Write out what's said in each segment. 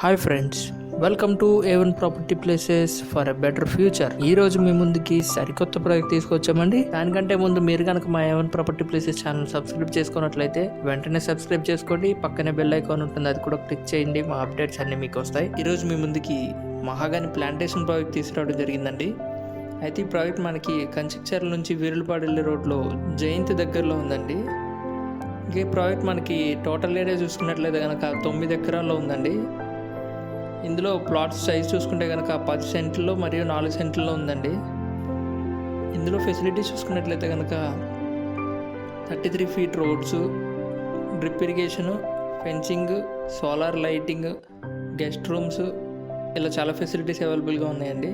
Hi friends welcome to A one property places for a better future ఈ రోజు మీ ముందుకి సరికొత్త ప్రాజెక్ట్ తీసుకొచ్చామండి. దానికంటే ముందు మీరు కనుక మా A one property places channel subscribe చేసుకున్నట్లయితే వెంటనే సబ్స్క్రైబ్ చేసుకోండి. పక్కనే బెల్ ఐకాన్ ఉంటుంది అది కూడా క్లిక్ చేయండి. మా అప్డేట్స్ అన్ని మీకు వస్తాయి. ఈ రోజు మీ ముందుకి మహాగాని ప్లాంటేషన్ ప్రాజెక్ట్ తీసుకురావడం జరిగిందండి. అయితే ఈ ప్రాజెక్ట్ మనకి కంచిక్చర్ల నుంచి వీరులపాడు వెళ్ళే రోడ్లో జయంతి దగ్గరలో ఉందండి. ఇంకా ఈ ప్రాజెక్ట్ మనకి టోటల్ ఏరియా చూసుకున్నట్లయితే కనుక తొమ్మిది ఎకరాల్లో ఉందండి. ఇందులో ప్లాట్ సైజ్ చూసుకుంటే కనుక పది సెంట్లో మరియు నాలుగు సెంట్లలో ఉందండి. ఇందులో ఫెసిలిటీస్ చూసుకున్నట్లయితే కనుక thirty three feet roads drip irrigation fencing solar lighting guest rooms ఇలా చాలా ఫెసిలిటీస్ అవైలబుల్గా ఉన్నాయండి.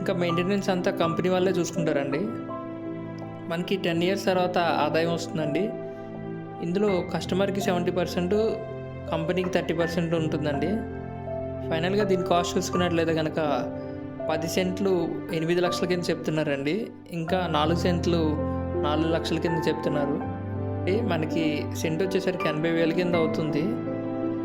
ఇంకా మెయింటెనెన్స్ అంతా కంపెనీ వాళ్ళే చూసుకుంటారండి. మనకి టెన్ ఇయర్స్ తర్వాత ఆదాయం వస్తుందండి. ఇందులో కస్టమర్కి సెవెంటీ పర్సెంట్ కంపెనీకి థర్టీ పర్సెంట్ ఉంటుందండి. ఫైనల్గా దీని కాస్ట్ చూసుకున్నట్లయితే కనుక పది సెంట్లు ఎనిమిది లక్షల కింద చెప్తున్నారండి. ఇంకా నాలుగు సెంట్లు నాలుగు లక్షల కింద చెప్తున్నారు. మనకి సెంట్ వచ్చేసరికి ఎనభై వేల కింద అవుతుంది.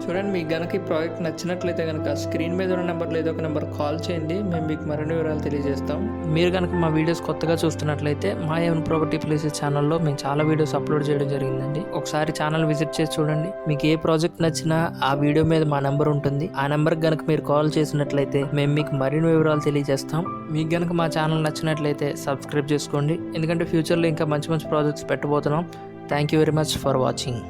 చూడండి మీకు కనుక ఈ ప్రాజెక్ట్ నచ్చినట్లయితే కనుక స్క్రీన్ మీద ఉన్న నెంబర్ లేదా ఒక నెంబర్ కాల్ చేయండి మేము మీకు మరిన్ని వివరాలు తెలియజేస్తాం. మీరు కనుక మా వీడియోస్ కొత్తగా చూస్తున్నట్లయితే మా ఏవన్ ప్రాపర్టీ ప్లేసెస్ ఛానల్లో మేము చాలా వీడియోస్ అప్లోడ్ చేయడం జరిగిందండి. ఒకసారి ఛానల్ విజిట్ చేసి చూడండి మీకు ఏ ప్రాజెక్ట్ నచ్చినా ఆ వీడియో మీద మా నెంబర్ ఉంటుంది. ఆ నెంబర్కి కనుక మీరు కాల్ చేసినట్లయితే మేము మీకు మరిన్ని వివరాలు తెలియజేస్తాం. మీకు కనుక మా ఛానల్ నచ్చినట్లయితే సబ్స్క్రైబ్ చేసుకోండి. ఎందుకంటే ఫ్యూచర్లో ఇంకా మంచి మంచి projects పెట్టబోతున్నాం. Thank you very much for watching